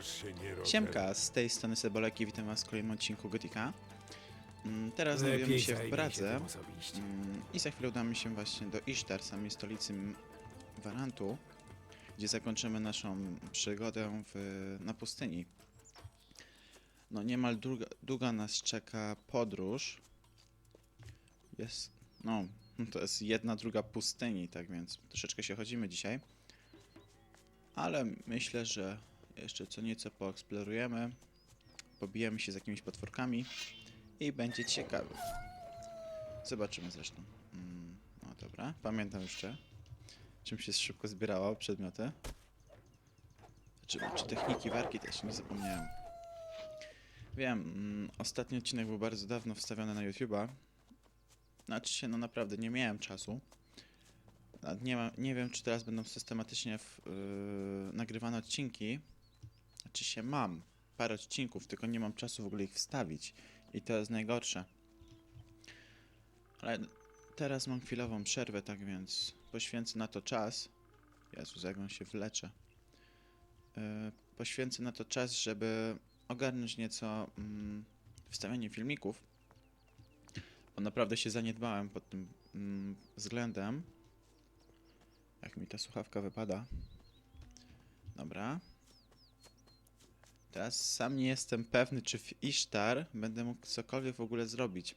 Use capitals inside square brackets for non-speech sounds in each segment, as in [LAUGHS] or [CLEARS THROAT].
przecież się nie rodzę. Siemka, z tej strony Seboleki, witam was w kolejnym odcinku Gotika. Mm, Teraz znajdujemy się w Pradze mm, i za chwilę udamy się właśnie do Isztar, samej stolicy M- Warantu, gdzie zakończymy naszą przygodę w, na pustyni. No niemal długa, długa nas czeka podróż. Jest, no, [LAUGHS] to jest jedna druga pustyni, tak więc troszeczkę się chodzimy dzisiaj. Ale myślę, że jeszcze co nieco poeksplorujemy, pobijemy się z jakimiś potworkami i będzie ciekawy. Zobaczymy zresztą. Mm, no dobra, pamiętam jeszcze, czym się szybko zbierało przedmioty. Czy, czy techniki warki też, nie zapomniałem. Wiem, mm, ostatni odcinek był bardzo dawno wstawiony na YouTube'a. Znaczy się, no naprawdę, nie miałem czasu. Nie, ma, nie wiem, czy teraz będą systematycznie w, yy, nagrywane odcinki. Znaczy się mam parę odcinków, tylko nie mam czasu w ogóle ich wstawić. I to jest najgorsze. Ale teraz mam chwilową przerwę, tak więc poświęcę na to czas. Jezus, jak on się wlecze. Yy, poświęcę na to czas, żeby ogarnąć nieco mm, wstawianie filmików. Bo naprawdę się zaniedbałem pod tym mm, względem. Jak mi ta słuchawka wypada. Dobra. Teraz sam nie jestem pewny, czy w Ishtar będę mógł cokolwiek w ogóle zrobić.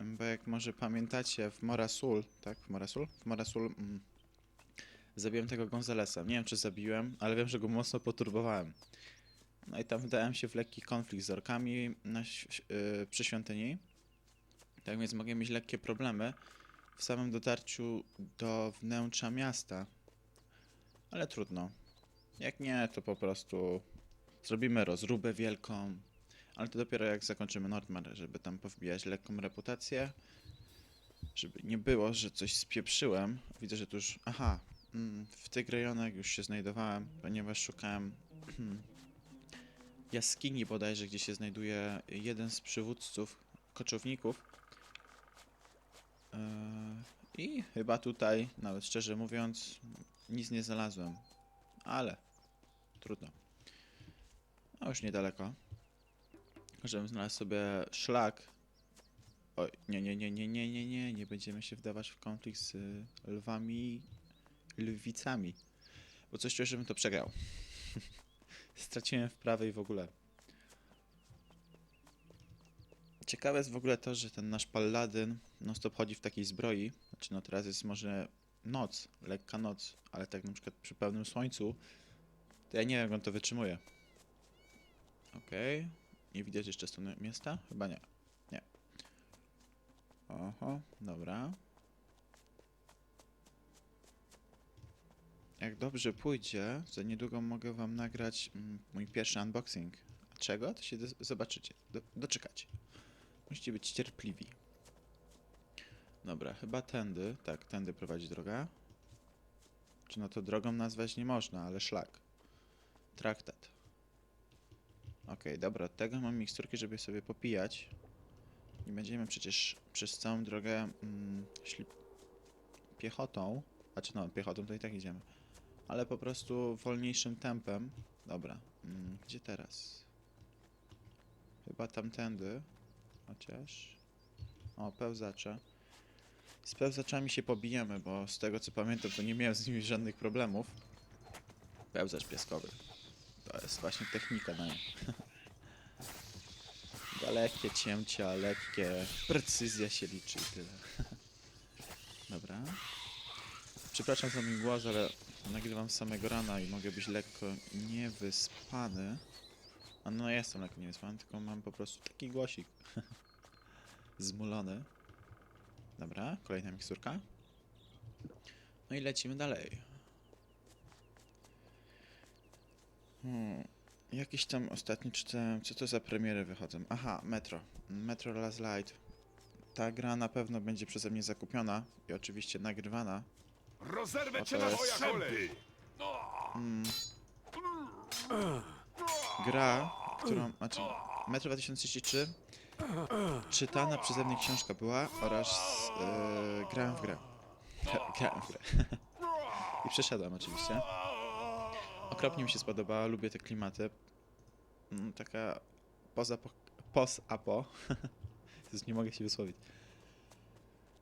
Mm, Bo jak może pamiętacie, w Morasul, tak? W Morasul? W Morasul mm, zabiłem tego Gonzalesa. Nie wiem, czy zabiłem, ale wiem, że go mocno poturbowałem. No i tam wdałem się w lekki konflikt z orkami na, yy, przy świątyni. Tak więc mogę mieć lekkie problemy w samym dotarciu do wnętrza miasta. Ale trudno. Jak nie, to po prostu zrobimy rozróbę wielką. Ale to dopiero jak zakończymy Nordmar, żeby tam powbijać lekką reputację. Żeby nie było, że coś spieprzyłem. Widzę, że tu już... Aha, mm, w tych rejonach już się znajdowałem, ponieważ szukałem jaskini bodajże, gdzie się znajduje jeden z przywódców koczowników. Eee, I chyba tutaj, nawet szczerze mówiąc, nic nie znalazłem. Ale trudno. A już niedaleko. Żebym znalazł sobie szlak. Oj, nie, nie, nie, nie, nie, nie, nie, nie będziemy się wdawać w konflikt z lwami lwicami. Bo coś czuję, żebym to przegrał. [LAUGHS] Straciłem wprawę i w ogóle. Ciekawe jest w ogóle to, że ten nasz paladyn non stop chodzi w takiej zbroi. Znaczy no teraz jest może noc, lekka noc, ale tak na przykład przy pełnym słońcu, to ja nie wiem jak on to wytrzymuje. Okej. Nie widać jeszcze strony miasta? Chyba nie. Nie. Oho, dobra. Jak dobrze pójdzie, za niedługo mogę wam nagrać mm, mój pierwszy unboxing. A czego? To się zobaczycie. Do, doczekacie. Musicie być cierpliwi. Dobra, chyba tędy. Tak, tędy prowadzi droga. Czy no to drogą nazwać nie można, ale szlak. Traktat. Okej, dobra, tego mam miksturki, żeby sobie popijać. Nie będziemy przecież przez całą drogę mm, szli piechotą. Znaczy no, piechotą to i tak idziemy. Ale po prostu wolniejszym tempem. Dobra, mm, gdzie teraz? Chyba tamtędy. Chociaż... O, pełzacze. Z pełzaczami się pobijemy, bo z tego co pamiętam, to nie miałem z nimi żadnych problemów. Pełzacz piaskowy. To jest właśnie technika na nie. [LAUGHS] Lekkie cięcia, lekkie... Precyzja się liczy i tyle. [LAUGHS] Dobra. Przepraszam za mój głos, ale nagrywam samego rana i mogę być lekko niewyspany. A no jestem lekko niewyspany, tylko mam po prostu taki głosik. [LAUGHS] Zmulony. Dobra, kolejna miksturka. No i lecimy dalej. Hmm. Jakiś tam ostatni czytałem, co to za premiery wychodzą. Aha, Metro. Metro Last Light. Ta gra na pewno będzie przeze mnie zakupiona i oczywiście nagrywana. Rozerwę cię na jest- strzępy! Mm. Gra, którą. Znaczy, Metro 2033 czytana przeze mnie książka była oraz e, grałem w grę. grałem w grę. [LAUGHS] I przeszedłem oczywiście. Okropnie mi się spodobała, lubię te klimaty. Mm, Taka poza pos-apo. Jezus, [LAUGHS] nie mogę się wysłowić.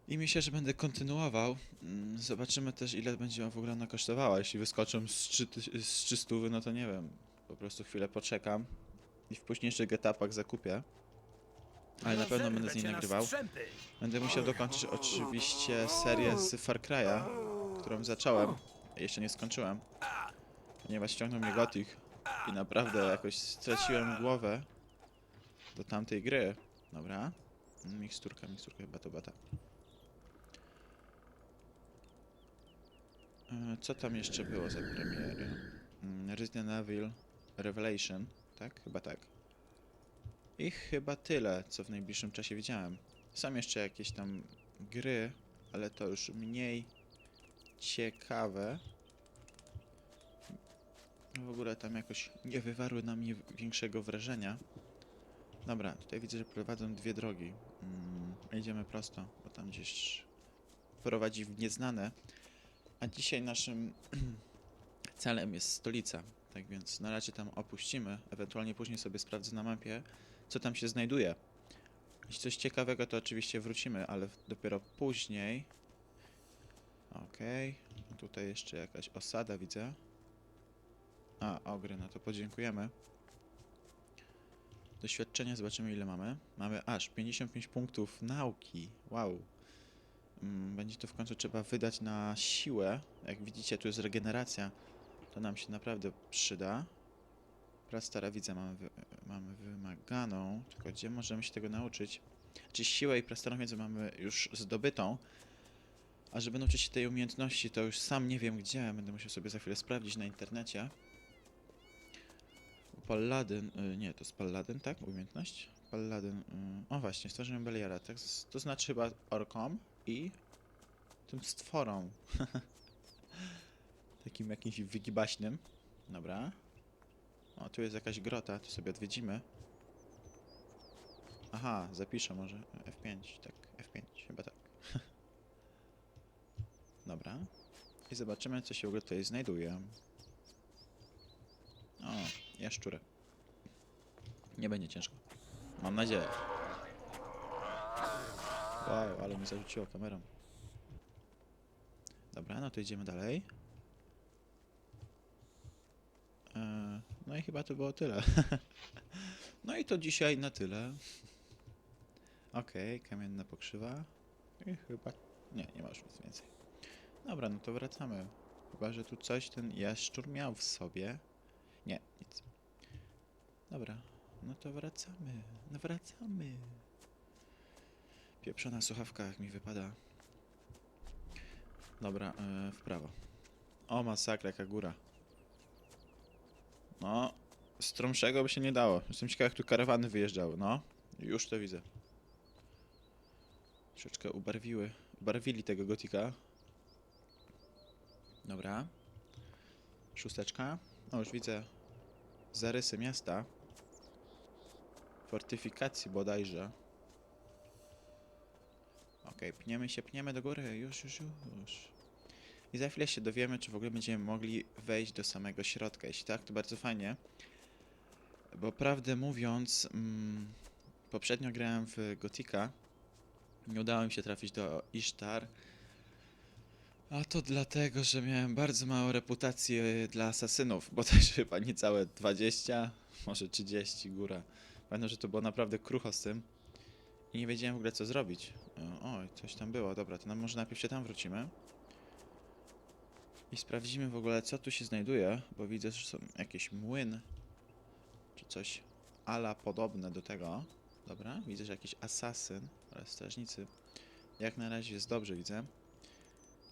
I myślę, że będę kontynuował. Mm, Zobaczymy też, ile będzie w ogóle ona kosztowała. Jeśli wyskoczą z, 3, z 300, no to nie wiem. Po prostu chwilę poczekam i w późniejszych etapach zakupię. Ale na pewno będę z niej nagrywał. Będę musiał dokończyć oczywiście serię z Far Cry'a, którą zacząłem. Jeszcze nie skończyłem. Ponieważ ściągnął mnie Gothic i naprawdę jakoś straciłem głowę do tamtej gry. Dobra. Miksturka, miksturka chyba to bata. E, Co tam jeszcze było za premiery? Mm, Resident Evil Revelation, tak? Chyba tak. I chyba tyle, co w najbliższym czasie widziałem. Są jeszcze jakieś tam gry, ale to już mniej ciekawe. W ogóle tam jakoś nie wywarły na mnie większego wrażenia. Dobra, tutaj widzę, że prowadzą dwie drogi. Mm, idziemy prosto, bo tam gdzieś prowadzi w nieznane. A dzisiaj naszym [CLEARS THROAT] celem jest stolica. Tak więc na razie tam opuścimy. Ewentualnie później sobie sprawdzę na mapie, co tam się znajduje. Jeśli coś ciekawego, to oczywiście wrócimy, ale dopiero później. Okej. Tutaj jeszcze jakaś osada widzę. A, ogry, no to podziękujemy. Doświadczenia, zobaczymy ile mamy. Mamy aż 55 punktów nauki. Wow. Mm, Będzie to w końcu trzeba wydać na siłę. Jak widzicie, tu jest regeneracja. To nam się naprawdę przyda. Prastara widzę, mamy, wy, mamy wymaganą. Tylko gdzie możemy się tego nauczyć? Czy siłę i prastarą wiedzę mamy już zdobytą. A żeby nauczyć się tej umiejętności, to już sam nie wiem gdzie. Będę musiał sobie za chwilę sprawdzić na internecie. Palladyn, y, nie, to jest Palladyn, tak? Umiejętność? Palladyn, y, o właśnie, stworzymy Beliara, tak? To znaczy chyba orkom i tym stworom. [LAUGHS] Takim jakimś wygibaśnym. Dobra. O, tu jest jakaś grota, to sobie odwiedzimy. Aha, zapiszę może F5, tak, F5, chyba tak. [LAUGHS] Dobra. I zobaczymy, co się w ogóle tutaj znajduje. O, jaszczurę. Nie będzie ciężko. Mam nadzieję. Wow, ale mi zarzuciło kamerą. Dobra, no to idziemy dalej. Eee, no i chyba to było tyle. [LAUGHS] no i to dzisiaj na tyle. Okej, kamienna pokrzywa. I chyba... Nie, nie ma już nic więcej. Dobra, no to wracamy. Chyba, że tu coś ten jaszczur miał w sobie. Nie, nic. Dobra, no to wracamy. No wracamy. Pieprzona słuchawka, jak mi wypada. Dobra, e, w prawo. O, masakra, jaka góra. No, stromszego by się nie dało. Jestem ciekaw, jak tu karawany wyjeżdżały. No, już to widzę. Troszeczkę ubarwiły, ubarwili tego gotika. Dobra. Szósteczka. O, już widzę zarysy miasta. Fortyfikacji bodajże. Okej, pniemy się, pniemy do góry. Już, już, już. I za chwilę się dowiemy, czy w ogóle będziemy mogli wejść do samego środka. Jeśli tak, to bardzo fajnie. Bo prawdę mówiąc, mm, poprzednio grałem w Gotika. Nie udało mi się trafić do Ishtar. A to dlatego, że miałem bardzo małą reputację dla asasynów, bo też chyba niecałe 20, może 30 góra. Pamiętam, że to było naprawdę krucho z tym i nie wiedziałem w ogóle co zrobić. E, Oj, coś tam było, dobra, to może najpierw się tam wrócimy. I sprawdzimy w ogóle co tu się znajduje, bo widzę, że są jakieś młyn, czy coś ala podobne do tego. Dobra, widzę, że jakiś asasyn oraz strażnicy. Jak na razie jest dobrze, widzę.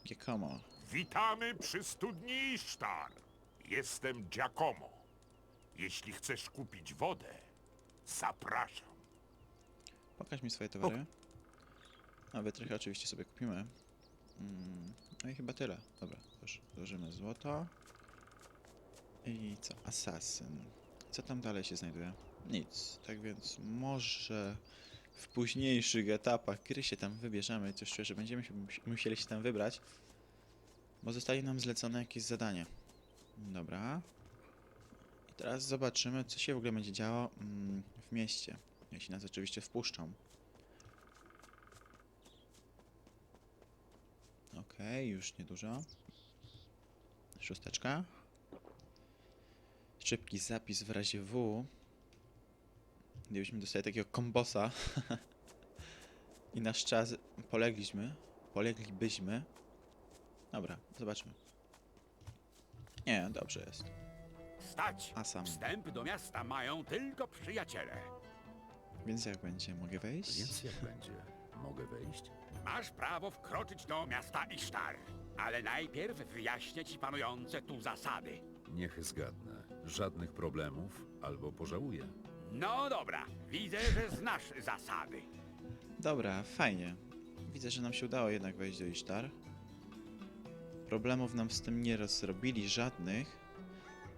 Giacomo. Witamy przy studni Isztar. Jestem Giacomo. Jeśli chcesz kupić wodę, zapraszam. Pokaż mi swoje towary. A wytrychy oczywiście sobie kupimy. Mm, no i chyba tyle. Dobra, już złożymy złoto. I co? Asasyn. Co tam dalej się znajduje? Nic. Tak więc może w późniejszych etapach gry się tam wybierzemy. Coś czuję, że będziemy się mus- musieli się tam wybrać. Bo zostaje nam zlecone jakieś zadanie. Dobra. Teraz zobaczymy, co się w ogóle będzie działo mm, w mieście. Jeśli nas oczywiście wpuszczą. Okej, już niedużo. Szósteczka. Szybki zapis w razie W. Gdybyśmy dostali takiego kombosa [LAUGHS] i nasz czas polegliśmy, poleglibyśmy. Dobra, zobaczmy. Nie, dobrze jest. Stać! A sam. Wstęp do miasta mają tylko przyjaciele. Więc jak będzie? Mogę wejść? Więc jak będzie? Mogę wejść? Masz prawo wkroczyć do miasta Isztar. Ale najpierw wyjaśnię ci panujące tu zasady. Niech zgadnę. Żadnych problemów albo pożałuję. No dobra, widzę, że znasz zasady. Dobra, fajnie. Widzę, że nam się udało jednak wejść do Isztar. Problemów nam z tym nie rozrobili żadnych.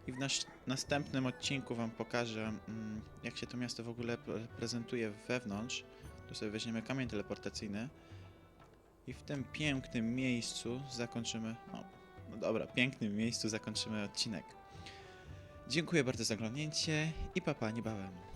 I w nasz następnym odcinku wam pokażę, mm, jak się to miasto w ogóle pre- prezentuje wewnątrz. Tu sobie weźmiemy kamień teleportacyjny. I w tym pięknym miejscu zakończymy... No, no dobra, pięknym miejscu zakończymy odcinek. Dziękuję bardzo za oglądnięcie i papa niebawem.